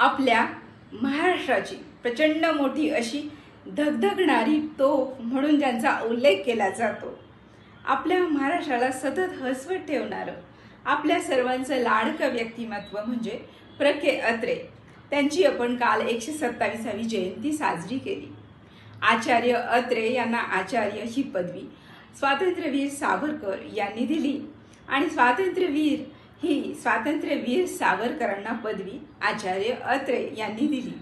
आपल्या महाराष्ट्राची प्रचंड मोठी अशी धगधगणारी तोफ म्हणून ज्यांचा उल्लेख केला जातो. आपल्या महाराष्ट्राला सतत हसवत ठेवणारं आपल्या सर्वांचं लाडकं व्यक्तिमत्व म्हणजे प्रखे अत्रे. त्यांची आपण काल एकशे सत्तावीसावी जयंती साजरी केली. आचार्य अत्रे यांना आचार्य ही पदवी स्वातंत्र्यवीर सावरकर यांनी दिली आणि स्वातंत्र्यवीर ही स्वातंत्र्यवीर सावरकरांना पदवी आचार्य अत्रे यांनी दिली.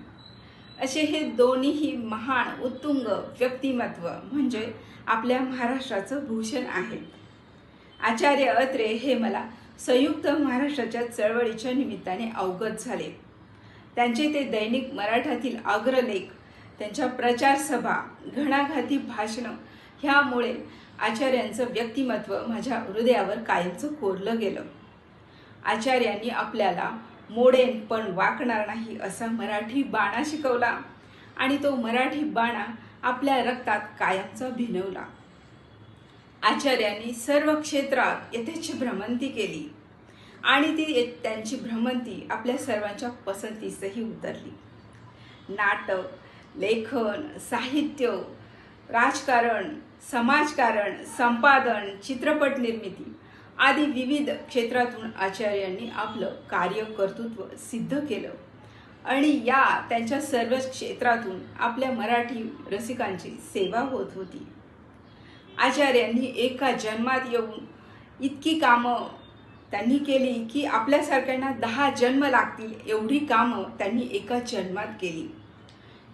असे हे दोन्हीही महान उत्तुंग व्यक्तिमत्व म्हणजे आपल्या महाराष्ट्राचं भूषण आहेत आचार्य अत्रे हे मला संयुक्त महाराष्ट्राच्या चळवळीच्या निमित्ताने अवगत झाले. त्यांचे ते दैनिक मराठातील अग्रलेख त्यांच्या प्रचारसभा घणाघाती भाषणं ह्यामुळे आचार्यांचं व्यक्तिमत्व माझ्या हृदयावर कायमचं कोरलं गेलं. आचार्यांनी आपल्याला मोडेन पण वाकणार नाही असा मराठी बाणा शिकवला. आणि तो मराठी बाणा आपल्या रक्तात कायमचा भिनवला. आचार्यांनी सर्व क्षेत्रात यथेच्छ भ्रमंती केली. आणि ती त्यांची भ्रमंती आपल्या सर्वांच्या पसंतीसही उतरली. नाटक लेखन साहित्य राजकारण समाजकारण संपादन चित्रपट निर्मिती आदी विविध क्षेत्रातून आचार्यांनी आपलं कार्य कर्तृत्व सिद्ध केलं. आणि या त्यांच्या सर्व क्षेत्रातून आपल्या मराठी रसिकांची सेवा होत होती. आचार्यांनी एका जन्मात येऊन इतकी कामं त्यांनी केली की आपल्यासारख्यांना दहा जन्म लागतील एवढी कामं त्यांनी एका जन्मात केली.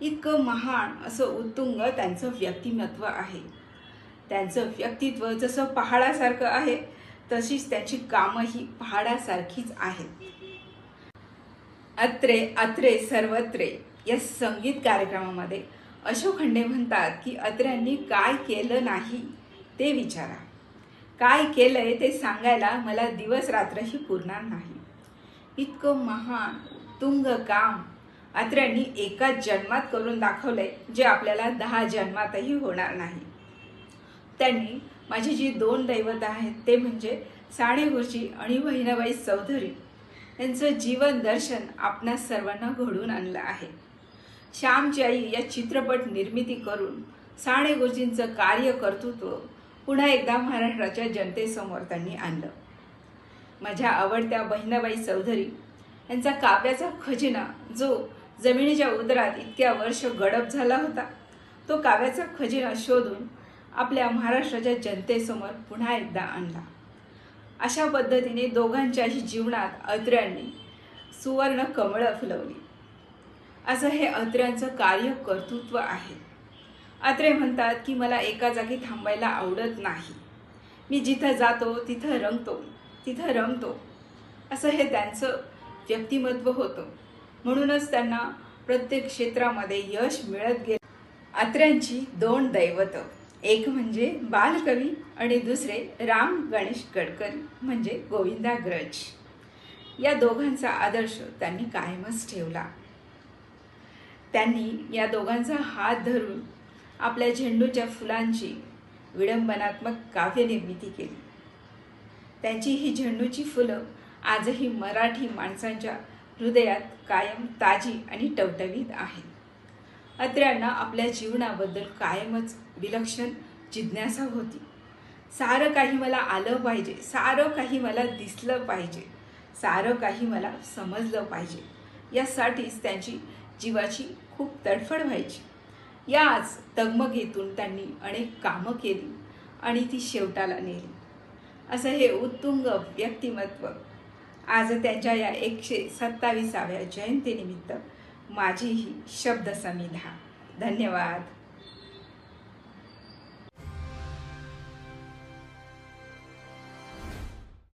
इतकं महान असं उत्तुंग त्यांचं व्यक्तिमत्व आहे. त्यांचं व्यक्तित्व जसं पहाडासारखं आहे तशीच त्याची कामंही पहाडासारखीच आहेत. अत्रे अत्रे सर्वत्रे या संगीत कार्यक्रमामध्ये अशोक खंडे म्हणतात की अत्र्यांनी काय केलं नाही ते विचारा. काय केलंय ते सांगायला मला दिवस रात्रही पुरणार नाही. इतकं महान तुंग काम अत्र्यांनी एका जन्मात करून दाखवलंय जे आपल्याला दहा जन्मातही होणार नाही. त्यांनी माझी जी दोन दैवत आहेत ते म्हणजे साणे गुरुजी आणि बहिणाबाई चौधरी. यांचं जीवन दर्शन आपणा सर्वांना घडून आणलं आहे. श्यामची आई या चित्रपट निर्मिती करून साणे गुरुजींचं कार्य कर्तृत्व पुन्हा एकदा महाराष्ट्राच्या जनतेसमोर त्यांनी आणलं. माझ्या आवडत्या बहिणाबाई चौधरी यांचा काव्याचा खजिना जो जमिनीच्या उदरात इतक्या वर्ष गडप झाला होता तो काव्याचा खजिना शोधून आपल्या महाराष्ट्राच्या जनतेसमोर पुन्हा एकदा आणला. अशा पद्धतीने दोघांच्याही जीवनात अत्र्यांनी सुवर्ण कमळं फुलवली. असं हे अत्र्यांचं कार्य कर्तृत्व आहे. अत्रे म्हणतात की मला एका जागी थांबायला आवडत नाही. मी जिथं जातो तिथं रंगतो तिथं रमतो. असं हे त्यांचं व्यक्तिमत्व होतं. म्हणूनच त्यांना प्रत्येक क्षेत्रामध्ये यश मिळत गेलं. अत्र्यांची दोन दैवतं. एक म्हणजे बालकवी आणि दुसरे राम गणेश गडकरी म्हणजे गोविंदा ग्रज. या दोघांचा आदर्श त्यांनी कायमच ठेवला. त्यांनी या दोघांचा हात धरून आपल्या झेंडूच्या फुलांची विडंबनात्मक काव्यनिर्मिती केली. त्यांची ही झेंडूची फुलं आजही मराठी माणसांच्या हृदयात कायम ताजी आणि टवटवीत आहेत. अत्र्यांना आपल्या जीवनाबद्दल कायमच विलक्षण जिज्ञासा होती. सारं काही मला आलं पाहिजे सारं काही मला दिसलं पाहिजे सारं काही मला समजलं पाहिजे यासाठीच त्यांची जीवाची खूप तडफड व्हायची. याच तगमगेतून त्यांनी अनेक कामं केली आणि ती शेवटाला नेली. असं हे उत्तुंग व्यक्तिमत्व आज त्यांच्या या एकशे सत्तावीसाव्या जयंतीनिमित्त माझी शब्द शब्दसमिधा धन्यवाद.